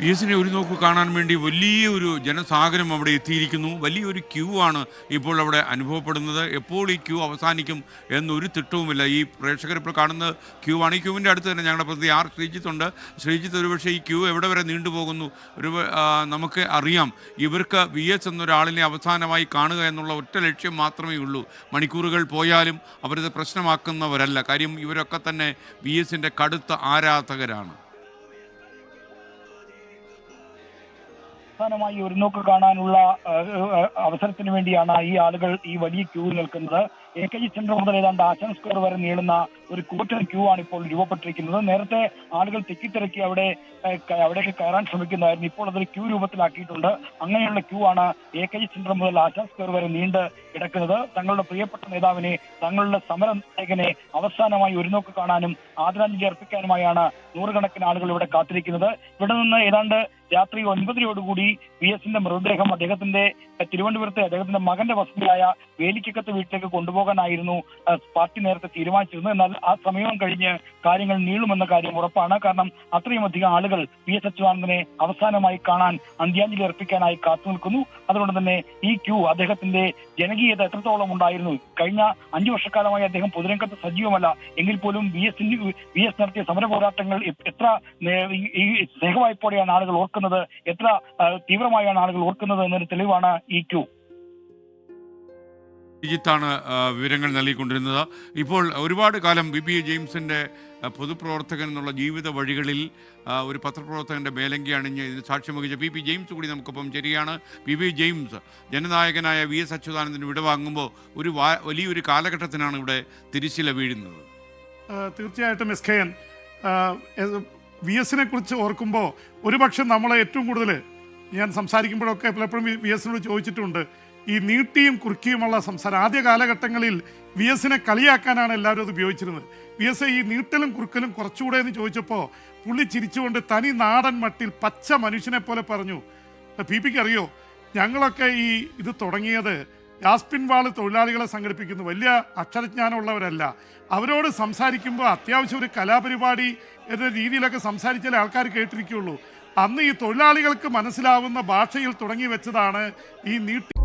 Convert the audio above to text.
V എസിനെ ഒരു നോക്ക് കാണാൻ വേണ്ടി വലിയ ഒരു ജനസാഗരം അവിടെ എത്തിയിരിക്കുന്നു. വലിയൊരു ക്യൂ ആണ് ഇപ്പോൾ അവിടെ അനുഭവപ്പെടുന്നത്. എപ്പോൾ ഈ ക്യൂ അവസാനിക്കും എന്നൊരു തിട്ടവുമില്ല. ഈ പ്രേക്ഷകർ ഇപ്പോൾ കാണുന്ന ക്യൂ ആണ്. ഈ ക്യൂവിന്റെ അടുത്ത് തന്നെ ഞങ്ങളുടെ പ്രതി ആർ ശ്രീജിത്തുണ്ട് ശ്രീജിത്ത് ഒരുപക്ഷെ ഈ ക്യൂ എവിടെ വരെ നീണ്ടുപോകുന്നു ഒരു നമുക്ക് അറിയാം. ഇവർക്ക് വി എസ് എന്നൊരാളിനെ അവസാനമായി കാണുക എന്നുള്ള ഒറ്റ ലക്ഷ്യം മാത്രമേ ഉള്ളൂ. മണിക്കൂറുകൾ പോയാലും അവരത് പ്രശ്നമാക്കുന്നവരല്ല. കാര്യം ഇവരൊക്കെ തന്നെ വി എസിന്റെ കടുത്ത ആരാധകരാണ്. അവസാനമായി ഒരു നോക്ക് കാണാനുള്ള അവസരത്തിന് വേണ്ടിയാണ് ഈ ആളുകൾ ഈ വലിയ ക്യൂ നിൽക്കുന്നത്. എ കെ ജി സെന്റർ മുതൽ ഏതാണ്ട് ആശാൻ സ്ക്വയർ വരെ നീളുന്ന ഒരു കൂറ്റൻ ക്യൂ ആണ് ഇപ്പോൾ രൂപപ്പെട്ടിരിക്കുന്നത്. നേരത്തെ ആളുകൾ തിക്കിത്തിരക്കി അവിടെ അവിടേക്ക് കയറാൻ ശ്രമിക്കുന്നതായിരുന്നു. ഇപ്പോൾ അതൊരു ക്യൂ രൂപത്തിലാക്കിയിട്ടുണ്ട്. അങ്ങനെയുള്ള ക്യൂ ആണ് എ കെ ജി സെന്റർ മുതൽ ആശാൻ സ്ക്വയർ വരെ നീണ്ട് കിടക്കുന്നത്. തങ്ങളുടെ പ്രിയപ്പെട്ട നേതാവിനെ തങ്ങളുടെ സമര നായകനെ അവസാനമായി ഒരു നോക്ക് കാണാനും ആദരാഞ്ജലി അർപ്പിക്കാനുമായാണ് നൂറുകണക്കിന് ആളുകൾ ഇവിടെ കാത്തിരിക്കുന്നത്. ഇവിടെ നിന്ന് ഏതാണ്ട് രാത്രി ഒൻപതരയോടുകൂടി വി എസിന്റെ മൃതദേഹം അദ്ദേഹത്തിന്റെ തിരുവനന്തപുരത്തെ അദ്ദേഹത്തിന്റെ മകന്റെ വസതിയായ വേലിക്കക്കത്ത് വീട്ടിലേക്ക് കൊണ്ടുപോകാനായിരുന്നു പാർട്ടി നേരത്തെ തീരുമാനിച്ചിരുന്നത്. എന്നാൽ ആ സമയം കഴിഞ്ഞ് കാര്യങ്ങൾ നീളുമെന്ന കാര്യം ഉറപ്പാണ്. കാരണം അത്രയും അധികം ആളുകൾ വി എസ് അച്യുതാനന്ദനെ അവസാനമായി കാണാൻ അന്ത്യാഞ്ജലി അർപ്പിക്കാനായി കാത്തു നിൽക്കുന്നു. അതുകൊണ്ട് തന്നെ ഈ ക്യൂ അദ്ദേഹത്തിന്റെ ജനകീയത എത്രത്തോളം ഉണ്ടായിരുന്നു? കഴിഞ്ഞ അഞ്ചു വർഷക്കാലമായി അദ്ദേഹം പൊതുരംഗത്ത് സജീവമല്ല. എങ്കിൽ പോലും വി എസ് വി എസ് നടത്തിയ സമര പോരാട്ടങ്ങൾ എത്ര സ്നേഹവായ്പോടെയാണ് ആളുകൾ ഓർക്കുന്നത്. എത്ര ആ, തീവ്രമായാണ് ആളുകൾ ഓർക്കുന്നത് എന്നൊരു തെളിവാണ് ഈ ക്യൂ. ാണ് വിവരങ്ങൾ നൽകിക്കൊണ്ടിരുന്നത്. ഇപ്പോൾ ഒരുപാട് കാലം ബി പി. ജെയിംസിന്റെ പൊതുപ്രവർത്തകൻ എന്നുള്ള ജീവിത വഴികളിൽ ഒരു പത്രപ്രവർത്തകന്റെ മേലങ്കി അണിഞ്ഞ് ഇതിന് സാക്ഷ്യം വഹിച്ച പി. പി. ജെയിംസ് കൂടി നമുക്കൊപ്പം ശരിയാണ് പി. പി. ജെയിംസ് ജനനായകനായ വി. എസ്. അച്യുതാനന്ദന് വിടവാങ്ങുമ്പോൾ ഒരു വാ- വലിയൊരു കാലഘട്ടത്തിനാണ് ഇവിടെ തിരിശില വീഴുന്നത്. തീർച്ചയായിട്ടും എസ്. കെ. എൻ. വി എസിനെ കുറിച്ച് ഓർക്കുമ്പോൾ ഒരുപക്ഷെ നമ്മളെ ഏറ്റവും കൂടുതൽ ഞാൻ സംസാരിക്കുമ്പോഴൊക്കെ പലപ്പോഴും വി എസിനോട് ചോദിച്ചിട്ടുണ്ട്. ഈ നീട്ടിയും കുറുക്കിയുമുള്ള സംസാരം. ആദ്യ കാലഘട്ടങ്ങളിൽ വി എസിനെ കളിയാക്കാനാണ് എല്ലാവരും അത് ഉപയോഗിച്ചിരുന്നത്. വി എസ് ഈ നീട്ടലും കുറുക്കലും കുറച്ചുകൂടെ എന്ന് ചോദിച്ചപ്പോൾ പുള്ളി ചിരിച്ചുകൊണ്ട് തനി നാടൻ മട്ടിൽ പച്ച മനുഷ്യനെ പോലെ പറഞ്ഞു. പി പിക്ക് അറിയോ? ഞങ്ങളൊക്കെ ഈ ഇത് തുടങ്ങിയത് യാസ്പിൻ വാൾ തൊഴിലാളികളെ സംഘടിപ്പിക്കുന്നു. വലിയ അക്ഷരജ്ഞാനമുള്ളവരല്ല. അവരോട് സംസാരിക്കുമ്പോൾ അത്യാവശ്യം ഒരു കലാപരിപാടി എന്ന രീതിയിലൊക്കെ സംസാരിച്ചാലേ ആൾക്കാർ കേട്ടിരിക്കുകയുള്ളൂ അന്ന് ഈ തൊഴിലാളികൾക്ക് മനസ്സിലാവുന്ന ഭാഷയിൽ തുടങ്ങി വെച്ചതാണ് ഈ നീട്ടി